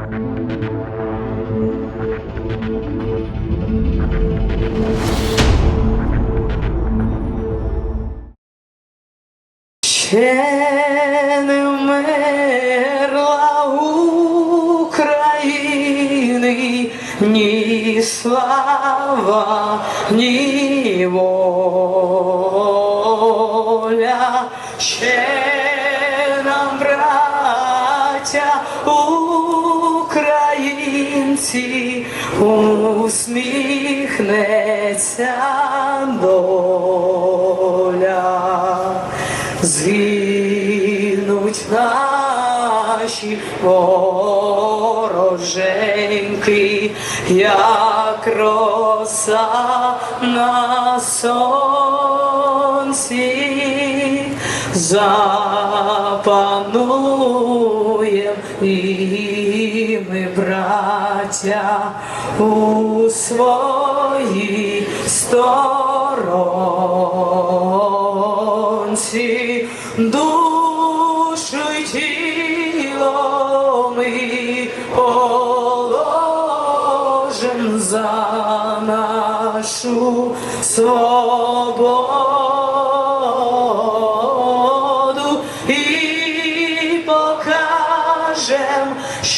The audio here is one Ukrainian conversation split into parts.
Ще не вмерла України ні слава, ні воля. Ще нам, браття українці, усміхнеться доля. Згинуть наші вороженьки, як роса на сонці, запануєм і ми, браття, у своїй сторонці, душу й тіло ми положим за нашу свободу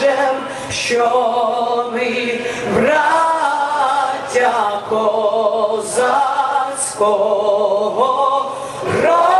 покажем, що ми браття козацького роду.